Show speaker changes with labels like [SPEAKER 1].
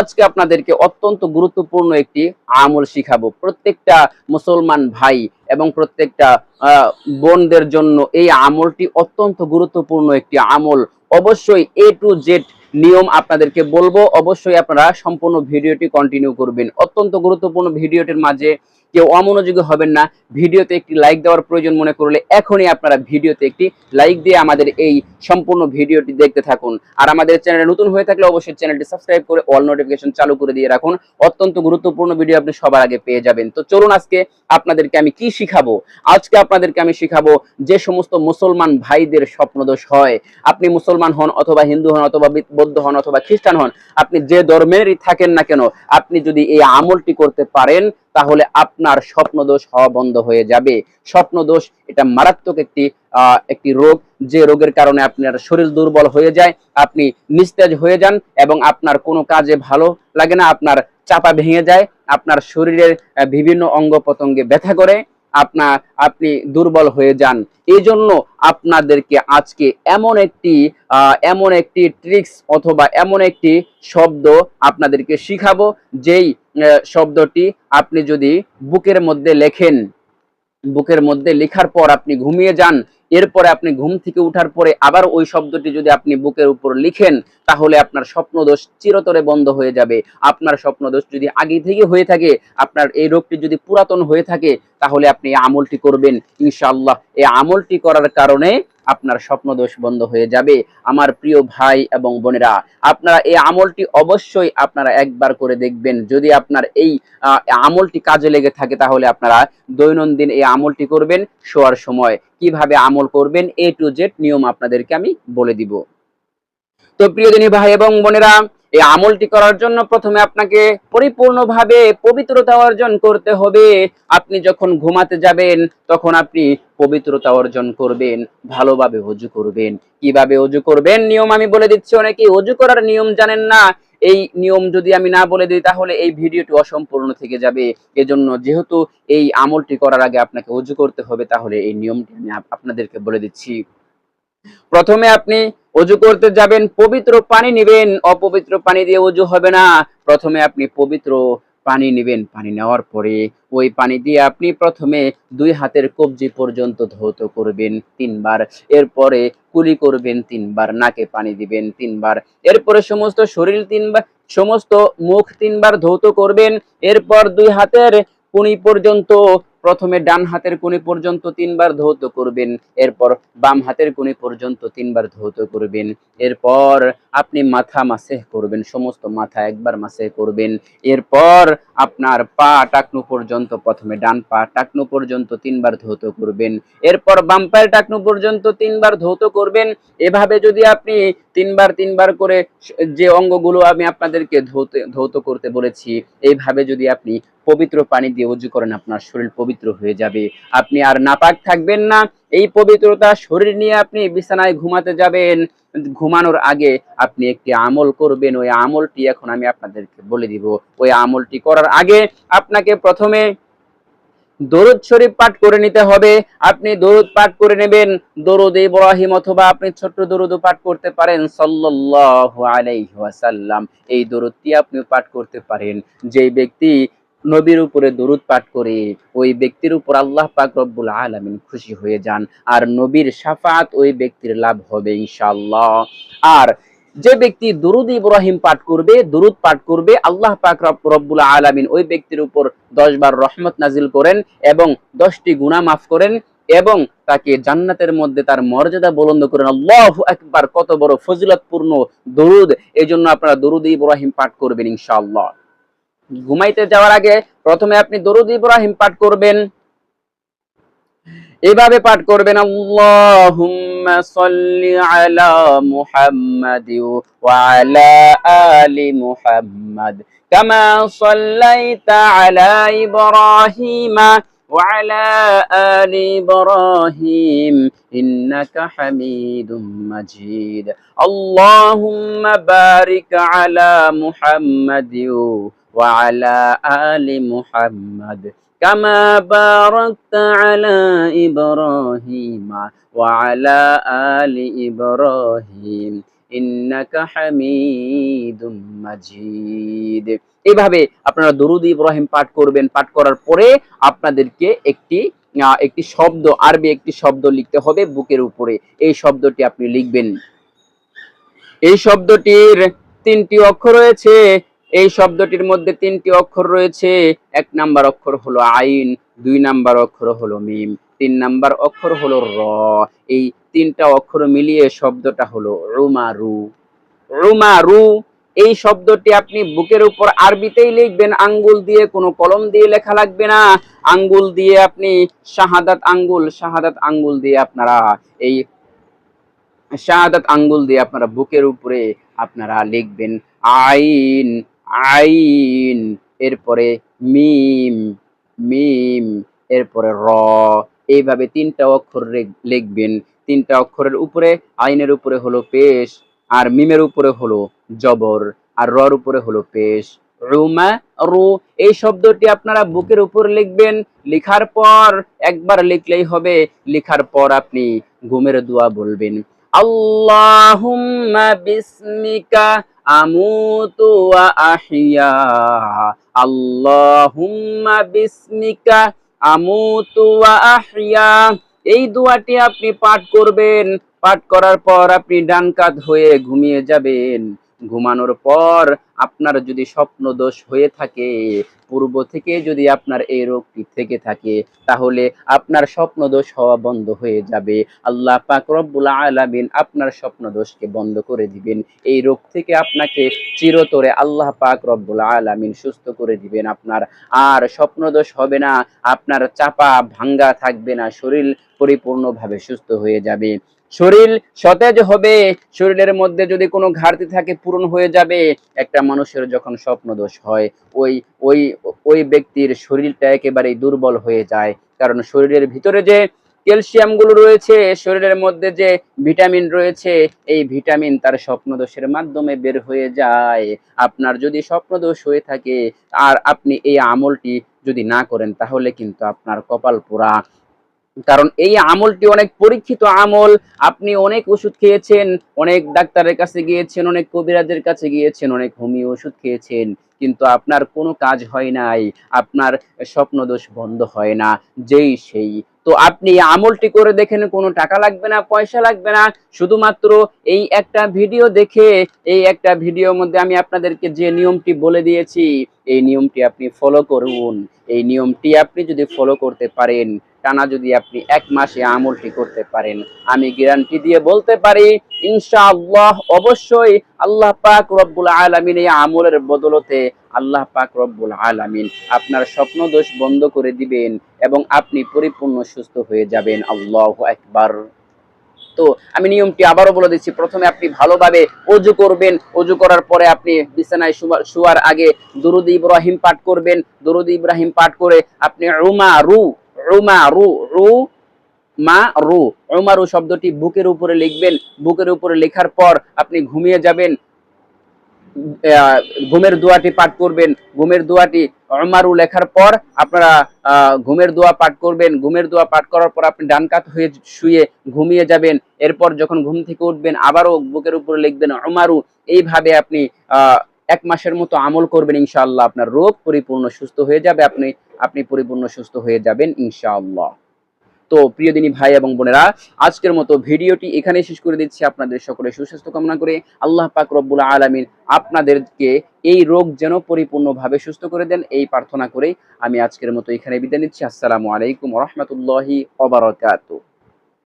[SPEAKER 1] আজকে আপনাদেরকে অত্যন্ত গুরুত্বপূর্ণ একটি আমল শিখাবো। প্রত্যেকটা মুসলমান ভাই এবং প্রত্যেকটা বোনদের জন্য এই আমলটি অত্যন্ত গুরুত্বপূর্ণ একটি আমল। অবশ্যই এ টু জেড নিয়ম আপনাদেরকে বলব, অবশ্যই আপনারা সম্পূর্ণ ভিডিওটি কন্টিনিউ করবেন। অত্যন্ত গুরুত্বপূর্ণ ভিডিওটির মাঝে কেউ অমনোযোগী হবেন না। ভিডিওতে একটি লাইক দেওয়ার প্রয়োজন মনে করলে এখনই আপনারা ভিডিওতে একটি লাইক দিয়ে আমাদের এই সম্পূর্ণ ভিডিওটি দেখতে থাকুন। আর আমাদের চ্যানেলে নতুন হয়ে থাকলে অবশ্যই চ্যানেলটি সাবস্ক্রাইব করে অল নোটিফিকেশন চালু করে দিয়ে রাখুন। অত্যন্ত গুরুত্বপূর্ণ ভিডিও আপনি সবার আগে পেয়ে যাবেন। তো চলুন আজকে আপনাদেরকে আমি কি শিখাবো? আজকে আপনাদেরকে আমি শিখাবো যে সমস্ত মুসলমান ভাইদের স্বপ্নদোষ হয়। আপনি মুসলমান হন অথবা হিন্দু হন অথবা বৌদ্ধ হন অথবা খ্রিস্টান হন, আপনি যে ধর্মেরই থাকেন না কেন, আপনি যদি এই আমলটি করতে পারেন, তাহলে আপনার স্বপ্নদোষ হওয়া বন্ধ হয়ে যাবে। স্বপ্নদোষ এটা মারাত্মক একটি একটি রোগ। যে রোগের কারণে আপনার শরীর দুর্বল হয়ে যায়, আপনি নিস্তেজ হয়ে যান এবং আপনার কোনো কাজে ভালো লাগে না, আপনার চাপা ভেঙে যায়, আপনার শরীরের বিভিন্ন অঙ্গ প্রত্যঙ্গে ব্যথা করে। আপনার, আপনি দুর্বল হয়ে যান। এই জন্য আপনাদেরকে আজকে এমন একটি এমন একটি ট্রিক্স অথবা এমন একটি শব্দ আপনাদেরকে শিখাবো, যেই শব্দটি আপনি যদি বুকের মধ্যে লেখেন, বুকের মধ্যে লেখার পর আপনি ঘুমিয়ে যান, এরপরে আপনি ঘুম থেকে উঠার পরে আবার ওই শব্দটি যদি আপনি বুকের উপর লিখেন, তাহলে আপনার স্বপ্নদোষ চিরতরে বন্ধ হয়ে যাবে। আপনার স্বপ্নদোষ যদি আগে থেকে হয়ে থাকে, আপনার এই রোগটি যদি পুরাতন হয়ে থাকে তাহলে আপনি আমলটি করবেন, ইনশাআল্লাহ। এই আমলটি করার কারণে আপনার স্বপ্নদোষ বন্ধ হয়ে যাবে। আমার প্রিয় ভাই এবং বোনেরা, আপনারা এই আমলটি অবশ্যই আপনারা একবার করে দেখবেন। যদি আপনার এই আমলটি কাজে লেগে থাকে, তাহলে আপনারা দৈনন্দিন এই আমলটি করবেন, শোয়ার সময়। কীভাবে আমল করবেন, এ টু জেড নিয়ম আপনাদেরকে আমি বলে দিব। তো প্রিয় দিনী ভাই এবং বোনেরা এই আমলটি করার জন্য প্রথমে আপনাকে পরিপূর্ণভাবে পবিত্রতা অর্জন করতে হবে। আপনি যখন ঘুমাতে যাবেন, তখন আপনি পবিত্রতা অর্জন করবেন, ভালোভাবে অজু করবেন। কীভাবে অজু করবেন? নিয়ম আমি বলে দিচ্ছি অনেকে অজু করার নিয়ম জানেন না। এই নিয়ম যদি আমি না বলে দিই, তাহলে এই ভিডিওটি অসম্পূর্ণ থেকে যাবে। এজন্য যেহেতু এই আমলটি করার আগে আপনাকে অজু করতে হবে, তাহলে এই নিয়মটি আমি আপনাদেরকে বলে দিচ্ছি। প্রথমে আপনি অজু করতে যাবেন, পবিত্র পানি নেবেন। অপবিত্র পানি দিয়ে অজু হবে না। প্রথমে আপনি পবিত্র পানি নেবেন। পানি নেওয়ার পরে ওই পানি দিয়ে আপনি প্রথমে দুই হাতের কবজি পর্যন্ত ধৌত করবেন তিনবার। এরপরে কুলি করবেন তিনবার, নাকে পানি দিবেন তিনবার। এরপরে সমস্ত শরীর তিনবার, সমস্ত মুখ তিনবার ধৌত করবেন। এরপর দুই হাতের কুনি পর্যন্ত প্রথমে ডান হাতের কুনি পর্যন্ত তিনবার ধৌত করবেন, এরপর বাম হাতের কুনি পর্যন্ত তিনবার ধৌত করবেন, এরপর আপনি মাথা মাসে করবেন, সমস্ত মাথা একবার মাসে করবেন, এরপর আপনার পা টাকনু পর্যন্ত, প্রথমে ডান পা টাকনু পর্যন্ত তিনবার ধৌত করবেন, এরপর বাম পায়ের টাকনু পর্যন্ত তিনবার ধৌত করবেন, এভাবে যদি আপনি তিনবার তিনবার করে যে অঙ্গগুলো আমি আপনাদেরকে ধৌত ধৌত করতে বলেছি এইভাবে যদি আপনি পবিত্র পানি দিয়ে উজু করেন, আপনার শরীর পবিত্র হয়ে যাবে। আপনি আর নাপাক থাকবেন না। এই পবিত্রতা শরীর নিয়ে আপনি বিছানায় ঘুমাতে যাবেন। ঘুমানোর আগে আপনি একটি আমল করবেন। ওই আমলটি এখন আমি আপনাদেরকে বলে দিব। ওই আমলটি করার আগে আপনাকে প্রথমে দরুদ শরীফ পাঠ করে নিতে হবে। আপনি দরুদ পাঠ করে নেবেন। দরুদ ইব্রাহিম অথবা আপনি ছোট্ট দরুদও পাঠ করতে পারেন। সাল্লাল্লাহু আলাইহি ওয়াসাল্লাম। এই দরুদটি আপনি পাঠ করতে পারেন। যে ব্যক্তি নবীর উপরে দরুদ পাঠ করে ওই ব্যক্তির উপর আল্লাহ পাক রব্বুল আলামিন খুশি হয়ে যান। আর নবীর শাফাত ওই ব্যক্তির লাভ হবে ইনশাআল্লাহ। আর যে ব্যক্তি দুরুদ ইব্রাহিম পাঠ করবে, দুরুদ পাঠ করবে, আল্লাহ পাক রব্বুল আলামিন ওই ব্যক্তির উপর দশ বার রহমত নাজিল করেন এবং দশটি গুনাহ মাফ করেন এবং তাকে জান্নাতের মধ্যে তার মর্যাদা বলন্দ করেন। আল্লাহ একবার কত বড় ফজিলতপূর্ণ দরুদ। এই জন্য আপনারা দরুদ ইব্রাহিম পাঠ করবেন ইনশাআল্লাহ। ঘুমাইতে যাওয়ার আগে প্রথমে আপনি দরুদ ইব্রাহিম পাঠ করবেন। এভাবে পাঠ করবেন, আল্লাহুম্মা আলা মুহাম্মাদ ওয়া আলা আলি মুহাম্মাদ কামা সাল্লাইতা আলা ইব্রাহিম ওয়া আলা আলি ইব্রাহিম বারিক আলা মুহাম্মাদ وعلى آل محمد كما باركت على إبراهيم وعلى آل إبراهيم ইন্নাকা হামিদুম মাজিদ এইভাবে আপনারা দরুদ ইব্রাহিম পাঠ করবেন পাঠ করার পরে আপনাদেরকে একটি আহ, একটি শব্দ আরবি একটি শব্দ লিখতে হবে বুকের উপরে এই শব্দটি আপনি লিখবেন এই শব্দটির তিনটি অক্ষর রয়েছে এই শব্দটির মধ্যে তিনটি অক্ষর রয়েছে। এক নাম্বার অক্ষর হলো আইন, দুই নাম্বার অক্ষর হলো মিম, তিন নাম্বার অক্ষর হলো র। এই তিনটা অক্ষর মিলিয়ে শব্দটা হলো রুমারু। রুমারু, এই শব্দটি আপনি বুকের উপর আরবিতেই লিখবেন। আঙ্গুল দিয়ে কোনো কলম দিয়ে লেখা লাগবে না। আঙ্গুল দিয়ে আপনি শাহাদাত আঙ্গুল শাহাদাত আঙ্গুল দিয়ে আপনারা এই শাহাদাত আঙ্গুল দিয়ে আপনারা বুকের উপরে আপনারা লিখবেন আইন। আইন, এরপরে মিম মিম, এরপরে র। এইভাবে তিনটা অক্ষর লিখবেন। তিনটা অক্ষরের উপরে, আইনের উপরে হলো পেশ, আর মিমের উপরে হলো জবর, আর রর উপরে হলো পেশ। রুমা, রু, এই শব্দটি আপনারা বুকের উপর লিখবেন। লিখার পর, একবার লিখলেই হবে। লিখার পর আপনি ঘুমের দোয়া বলবেন। আল্লাহুম্মা বিসমিকা আমুতু ওয়া আহইয়া আল্লাহুম্মা বিসমিকা, আমুতু ওয়া আহইয়া এই দোয়াটি আপনি পাঠ করবেন। পাঠ করার পর আপনি ডান কাত হয়ে ঘুমিয়ে যাবেন। ঘুমানোর পর আপনার যদি স্বপ্ন দোষ হয়ে থাকে, পূর্ব থেকে যদি আপনার এই রোগটি থেকে থাকে, তাহলে আপনার স্বপ্ন দোষ হওয়া বন্ধ হয়ে যাবে। আল্লাহ পাক রব্বুল আলামিন আপনার স্বপ্ন দোষকে বন্ধ করে দিবেন। এই রোগ থেকে আপনাকে চিরতরে আল্লাহ পাক রব্বুল আলামিন সুস্থ করে দিবেন আপনার। আর স্বপ্ন দোষ হবে না, আপনার চাপা ভাঙ্গা থাকবে না, শরীর পরিপূর্ণভাবে সুস্থ হয়ে যাবে। শরীর সতেজ হবে, শরীরের মধ্যে যদি কোনো ঘাটতি থাকে, পূরণ হয়ে যাবে। একটা মানুষের যখন স্বপ্ন দোষ হয়, ওই ওই ওই ব্যক্তির শরীরটা একেবারেই দুর্বল হয়ে যায়। কারণ শরীরের ভিতরে যে ক্যালসিয়ামগুলো রয়েছে, শরীরের মধ্যে যে ভিটামিন রয়েছে, এই ভিটামিন তার স্বপ্নদোষের মাধ্যমে বের হয়ে যায়। আপনার যদি স্বপ্নদোষ হয়ে থাকে, আর আপনি এই আমলটি যদি না করেন, তাহলে কিন্তু আপনার কপাল পোড়া। কারণ এই আমলটি অনেক পরীক্ষিত আমল। আপনি অনেক ওষুধ খেয়েছেন, অনেক ডাক্তারের কাছে গিয়েছেন, অনেক কবিরাজের কাছে গিয়েছেন, অনেক হোমিও ওষুধ খেয়েছেন, কিন্তু আপনার কোনো কাজ হয় নাই, আপনার স্বপ্নদোষ বন্ধ হয় না, যেই সেই। তো আপনি আমলটি করে দেখেন, কোনো টাকা লাগবে না, পয়সা লাগবে না, শুধুমাত্র এই একটা ভিডিও দেখে, এই একটা ভিডিওর মধ্যে আমি আপনাদেরকে যে নিয়মটি বলে দিয়েছি, এই নিয়মটি আপনি ফলো করুন, এই নিয়মটি আপনি যদি ফলো করতে পারেন টানা যদি আপনি এক মাসে আমলটি করতে পারেন, আমি গ্যারান্টি দিয়ে বলতে পারি, ইনশাআল্লাহ অবশ্যই আল্লাহ পাক রব্বুল আলামিন এই আমলের বদলতে আল্লাহ পাক রব্বুল আলামিন আপনার স্বপ্ন দোষ বন্ধ করে দিবেন এবং আপনি পরিপূর্ণ সুস্থ হয়ে যাবেন। আল্লাহ একবার তো আমি নিয়মটি আবারও বলে দিচ্ছি, প্রথমে আপনি ভালোভাবে অজু করবেন, অজু করার পরে আপনি বিছানায় শুয়া- শুয়ার আগে দুরুদ ইব্রাহিম পাঠ করবেন, দুরুদ ইব্রাহিম পাঠ করে আপনি রুমা রু রুমা রু মা, রু। রুমারু শব্দটি বুকের উপরে লিখবেন। বুকের উপরে লেখার পর আপনি ঘুমিয়ে যাবেন। ঘুমের দোয়াটি পাঠ করবেন। ঘুমের দোয়াটি রুমারু লেখার পর আপনারা ঘুমের দোয়া পাঠ করবেন। ঘুমের দোয়া পাঠ করার পর আপনি ডান কাত হয়ে শুয়ে ঘুমিয়ে যাবেন। এরপর যখন ঘুম থেকে উঠবেন, আবারও বুকের উপরে লিখবেন রুমারু এইভাবে আপনি এক মাসের মতো আমল করবেন ইনশাআল্লাহ। আপনার রোগ পরিপূর্ণ সুস্থ হয়ে যাবে। আপনি আপনি পরিপূর্ণ সুস্থ হয়ে যাবেন, ইনশাআল্লাহ। তো প্রিয় দিনী ভাই এবং বোনেরা, আজকের মতো ভিডিওটি এখানে শেষ করে দিচ্ছি। আপনাদের সকলে সুস্বাস্থ্য কামনা করে আল্লাহ পাক রব্বুল আলমিন আপনাদেরকে এই রোগ যেন পরিপূর্ণভাবে সুস্থ করে দেন, এই প্রার্থনা করে আমি আজকের মতো এখানে বিদায় নিচ্ছি। আসসালামু আলাইকুম রহমতুল্লাহি ওবারাকাতুহু